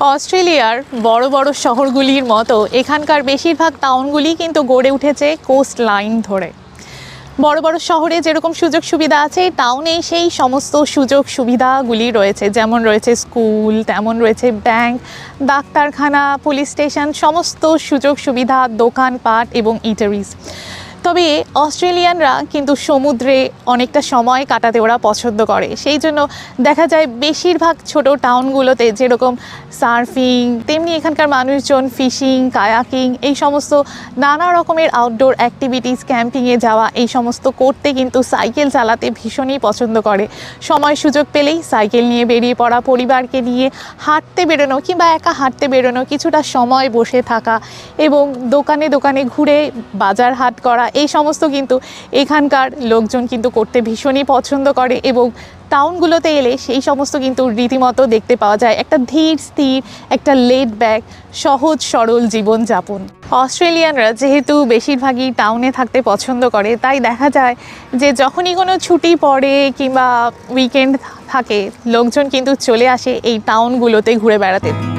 অস্ট্রেলিয়ার বড় বড় শহরগুলির মতো এখানকার বেশিরভাগ টাউনগুলি কিন্তু গড়ে উঠেছে কোস্ট লাইন ধরে। বড় বড় শহরে যেরকম সুযোগ সুবিধা আছে টাউনে সেই সমস্ত সুযোগ সুবিধাগুলি রয়েছে। যেমন রয়েছে স্কুল, তেমন রয়েছে ব্যাংক, ডাক্তারখানা, পুলিশ স্টেশন, সমস্ত সুযোগ সুবিধা, দোকানপাট এবং ইটারিস। তবে অস্ট্রেলিয়ানরা কিন্তু সমুদ্রে অনেকটা সময় কাটাতে ওরা পছন্দ করে। সেই জন্য দেখা যায় বেশিরভাগ ছোট টাউনগুলোতে যেরকম সার্ফিং, তেমনি এখানকার মানুষজন ফিশিং, কায়াকিং, এই সমস্ত নানা রকমের আউটডোর অ্যাক্টিভিটিস ক্যাম্পিংয়ে যাওয়া, এই সমস্ত করতে কিন্তু সাইকেল চালাতে ভীষণই পছন্দ করে। সময় সুযোগ পেলেই সাইকেল নিয়ে বেরিয়ে পড়া পরিবারকে নিয়ে হাঁটতে বেরোনো কিংবা একা হাঁটতে বেরোনো, কিছুটা সময় বসে থাকা এবং দোকানে দোকানে ঘুরে বাজার হাট করা এই সমস্ত কিন্তু এখানকার লোকজন কিন্তু করতে ভীষণই পছন্দ করে এবং টাউনগুলোতে এলে সেই সমস্ত কিন্তু রীতিমতো দেখতে পাওয়া যায়। একটা ধীর, স্থির, একটা লেড ব্যাক সহজ, সরল জীবনযাপন। অস্ট্রেলিয়ানরা যেহেতু বেশিরভাগই টাউনে থাকতে পছন্দ করে, তাই দেখা যায় যে যখনই কোনো ছুটি পড়ে কিংবা উইকেন্ড থাকে, লোকজন কিন্তু চলে আসে এই টাউনগুলোতে ঘুরে বেড়াতে।